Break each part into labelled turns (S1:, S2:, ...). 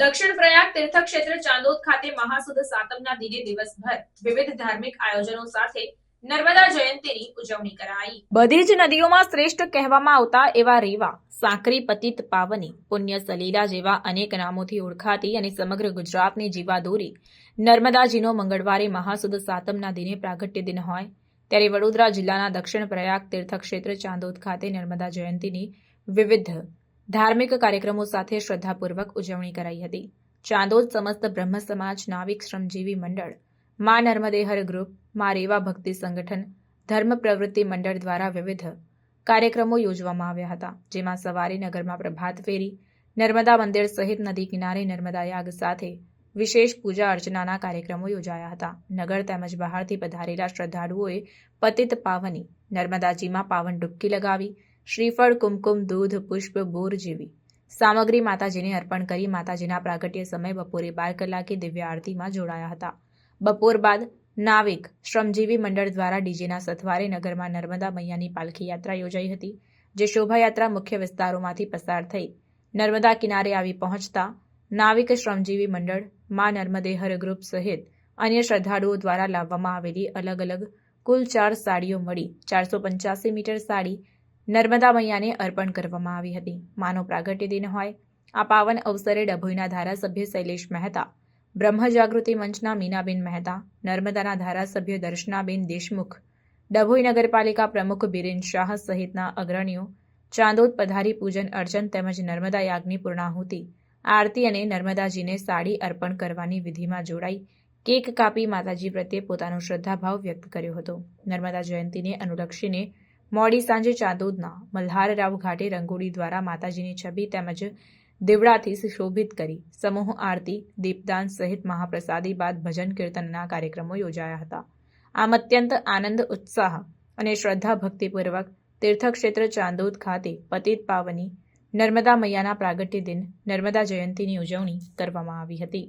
S1: દક્ષિણ પ્રયાગ તીર્થક્ષેત્ર ચાંદોદ ખાતે મહાસુદ સાતમના દિને દિવસભર વિવિધ ધાર્મિક આયોજનો સાથે નર્મદા જયંતીની ઉજવણી કરાઈ. બધી જ નદીઓમાં શ્રેષ્ઠ કહેવામાં આવતા એવા રેવા, સાંકરી પતિત પાવની, પુણ્ય સલીલા જેવા અનેક નામોથી ઓળખાતી અને સમગ્ર ગુજરાતની જીવાદોરી. નર્મદાજીનો મંગળવારે મહાસુદ સાતમના દિને પ્રાગટ્ય દિન હોય, ત્યારે વડોદરા જિલ્લાના દક્ષિણ પ્રયાગ તીર્થક્ષેત્ર ચાંદોદ ખાતે નર્મદા જયંતીની વિવિધ ધાર્મિક કાર્યક્રમો સાથે શ્રદ્ધાપૂર્વક ઉજવણી કરાઈ હતી. ચાંદોદ સમસ્ત બ્રહ્મ સમાજ નાવિક શ્રમજીવી મંડળ, મા નર્મદેહર ગ્રુપ, મા રેવા ભક્તિ સંગઠન, ધર્મ પ્રવૃત્તિ મંડળ દ્વારા વિવિધ કાર્યક્રમો યોજવામાં આવ્યા હતા, જેમાં સવારે નગરમાં પ્રભાત ફેરી, નર્મદા મંદિર સહિત નદી કિનારે નર્મદા યાગ સાથે વિશેષ પૂજા અર્ચનાના કાર્યક્રમો યોજાયા હતા. નગર તેમજ બહારથી પધારેલા શ્રદ્ધાળુઓએ પતિત પાવની નર્મદાજીમાં પાવન ડૂબકી લગાવી શ્રીફળ, કુમકુમ, દૂધ, પુષ્પ, બોર જેવી સામગ્રી માતાજીને અર્પણ કરી માતાજીના પ્રાગટ્ય સમય બપોરે બાર કલાકે દિવ્ય આરતીમાં જોડાયા હતા. બપોર બાદ નાવિક શ્રમજીવી મંડળ દ્વારા ડીજેના સથવારે નગરમાં નર્મદા મૈયાની પાલખી યાત્રા યોજાઈ હતી, જે શોભાયાત્રા મુખ્ય વિસ્તારોમાંથી પસાર થઈ નર્મદા કિનારે આવી પહોંચતા નાવિક શ્રમજીવી મંડળ, મા નર્મદેહર ગ્રુપ સહિત અન્ય શ્રદ્ધાળુઓ દ્વારા લાવવામાં આવેલી અલગ અલગ કુલ ચાર સાડીઓ મળી. ચારસો પંચ્યાસી મીટર સાડી નર્મદા મૈયાને અર્પણ કરવામાં આવી હતી. માનો પ્રાગટ્ય દિન હોય. આ પાવન અવસરે ડભોઈના ધારાસભ્ય શૈલેષ મહેતા, બ્રહ્મ જાગૃતિ મંચના મીનાબેન મહેતા, નર્મદાના ધારાસભ્ય દર્શનાબેન દેશમુખ, ડભોઈ નગરપાલિકા પ્રમુખ બિરેન શાહ સહિતના અગ્રણીઓ, ચાંદોદ પધારી પૂજન અર્ચન તેમજ નર્મદા યાગની પૂર્ણાહુતિ, આરતી અને નર્મદાજીને સાડી અર્પણ કરવાની વિધિમાં જોડાઈ, કેક કાપી માતાજી પ્રત્યે પોતાનો શ્રદ્ધાભાવ વ્યક્ત કર્યો હતો. નર્મદા જયંતીને અનુલક્ષીને મોડી સાંજે ચાંદોદના મલ્હારરાવ ઘાટે રંગોળી દ્વારા માતાજીની છબી તેમજ દેવડાથી સુશોભિત કરી. સમૂહ આરતી, દીપદાન સહિત મહાપ્રસાદી બાદ ભજન કીર્તનના કાર્યક્રમો યોજાયા હતા. આમ અત્યંત આનંદ, ઉત્સાહ અને શ્રદ્ધા ભક્તિપૂર્વક તીર્થક્ષેત્ર ચાંદોદ ખાતે પતિત પાવની નર્મદા મૈયાના પ્રાગટ્ય દિન નર્મદા જયંતીની ઉજવણી કરવામાં આવી હતી.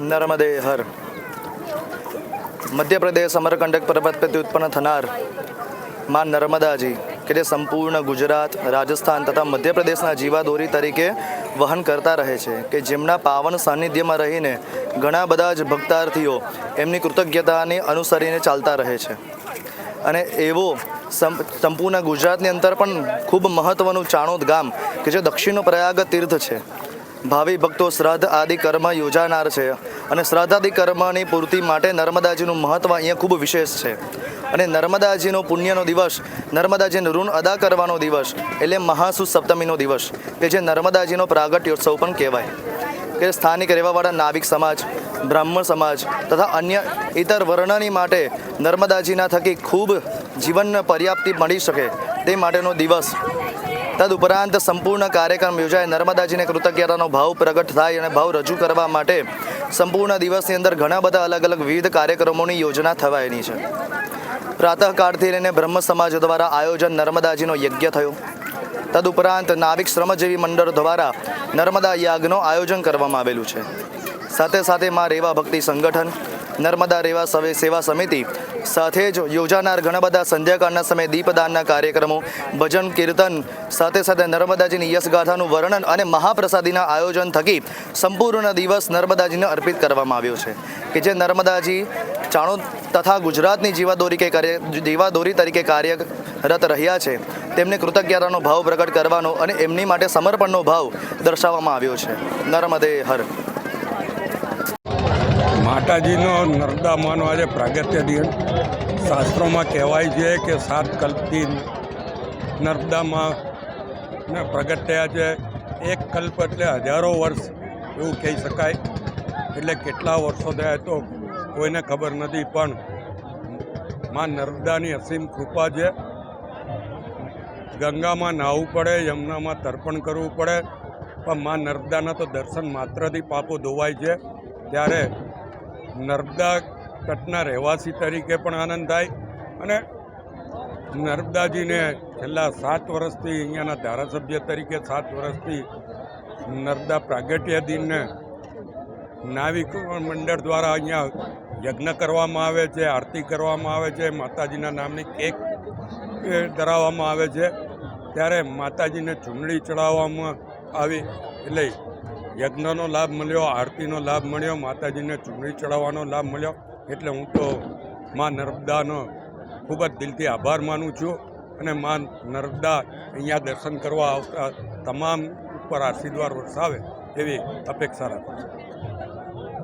S2: નર્મદે હર મધ્યપ્રદેશ અમરકંટક પર્વત પરથી ઉત્પન્ન થનારમાં નર્મદાજી કે જે સંપૂર્ણ ગુજરાત રાજસ્થાન તથા મધ્યપ્રદેશના જીવાદોરી તરીકે વહન કરતા રહે છે કે જેમના પાવન સાનિધ્યમાં રહીને ઘણા બધા જ ભક્તાર્થીઓ એમની કૃતજ્ઞતાને અનુસરીને ચાલતા રહે છે. અને એવો સંપૂર્ણ ગુજરાતની અંદર પણ ખૂબ મહત્ત્વનું ચાણોદ ગામ, કે જે દક્ષિણ પ્રયાગ તીર્થ છે. ભાવિ ભક્તો શ્રાદ્ધ આદિ કર્મ યોજાનાર છે અને શ્રાદ્ધાદિ કર્મની પૂર્તિ માટે નર્મદાજીનું મહત્ત્વ અહીંયા ખૂબ વિશેષ છે. અને નર્મદાજીનો પુણ્યનો દિવસ, નર્મદાજીનું ઋણ અદા કરવાનો દિવસ એટલે મહાસુ સપ્તમીનો દિવસ, કે જે નર્મદાજીનો પ્રાગટ્યોત્સવ પણ કહેવાય. કે સ્થાનિક રહેવાવાળા નાવિક સમાજ, બ્રાહ્મણ સમાજ તથા અન્ય ઇતર વર્ણની માટે નર્મદાજીના થકી ખૂબ જીવન પર્યાપ્તિ મળી શકે તે માટેનો દિવસ તદુપરાંત સંપૂર્ણ કાર્યક્રમ યોજાય. નર્મદાજીને કૃતજ્ઞતાનો ભાવ પ્રગટ થાય અને ભાવ રજૂ કરવા માટે સંપૂર્ણ દિવસની અંદર ઘણા બધા અલગ અલગ વિવિધ કાર્યક્રમોની યોજના થવાયની છે. પ્રાતઃકાળથી લઈને બ્રહ્મ સમાજ દ્વારા આયોજન નર્મદાજીનો યજ્ઞ થયો. તદુપરાંત નાવિક શ્રમજીવી મંડળ દ્વારા નર્મદા યાગનો આયોજન કરવામાં આવેલું છે. સાથે સાથે માં રેવા ભક્તિ સંગઠન નર્મદા રેવા સવે સેવા સમિતિ સાથે જ યોજાનાર ઘણા બધા સંધ્યાકાળના સમયે દીપદાનના કાર્યક્રમો, ભજન કીર્તન, સાથે સાથે નર્મદાજીની યશગાથાનું વર્ણન અને મહાપ્રસાદીના આયોજન થકી સંપૂર્ણ દિવસ નર્મદાજીને અર્પિત કરવામાં આવ્યો છે. કે જે નર્મદાજી ચાણો તથા ગુજરાતની જીવાદોરી કે કાર્ય, જીવાદોરી તરીકે કાર્યરત રહ્યા છે, તેમને કૃતજ્ઞતાનો ભાવ પ્રગટ કરવાનો અને એમની માટે સમર્પણનો ભાવ દર્શાવવામાં આવ્યો છે. નર્મદે હર
S3: માતાજીનો નર્મદા માનો આજે પ્રાગત્ય દિન શાસ્ત્રોમાં કહેવાય છે કે સાત કલ્પથી નર્મદામાં ને પ્રગટ થયા છે. એક કલ્પ એટલે હજારો વર્ષ એવું કહી શકાય. એટલે કેટલા વર્ષો થયા તો કોઈને ખબર નથી, પણ માં નર્મદાની અસીમ કૃપા છે. ગંગામાં નાહવું પડે, યમુનામાં તર્પણ કરવું પડે. પણ માં નર્મદાના તો દર્શન માત્રથી પાપો ધોવાય છે. ત્યારે નર્મદા તટના રહેવાસી તરીકે પણ આનંદ થાય અને નર્મદાજીને છેલ્લા સાત વર્ષથી અહીંયાના ધારાસભ્ય તરીકે સાત વર્ષથી નર્મદા પ્રાગટ્ય દિનને નાવિક મંડળ દ્વારા અહીંયા યજ્ઞ કરવામાં આવે છે, આરતી કરવામાં આવે છે, માતાજીના નામની કેક ધરાવવામાં આવે છે. ત્યારે માતાજીને ચૂંટણી ચડાવવામાં આવી એટલે યજ્ઞનો લાભ મળ્યો, આરતીનો લાભ મળ્યો, માતાજીને ચૂંટણી ચડાવવાનો લાભ મળ્યો. એટલે હું તો માં નર્મદાનો ખૂબ જ દિલથી આભાર માનું છું અને માં નર્મદા અહીંયા દર્શન કરવા આવતા તમામ ઉપર આશીર્વાદ વરસાવે એવી અપેક્ષા રાખું છું.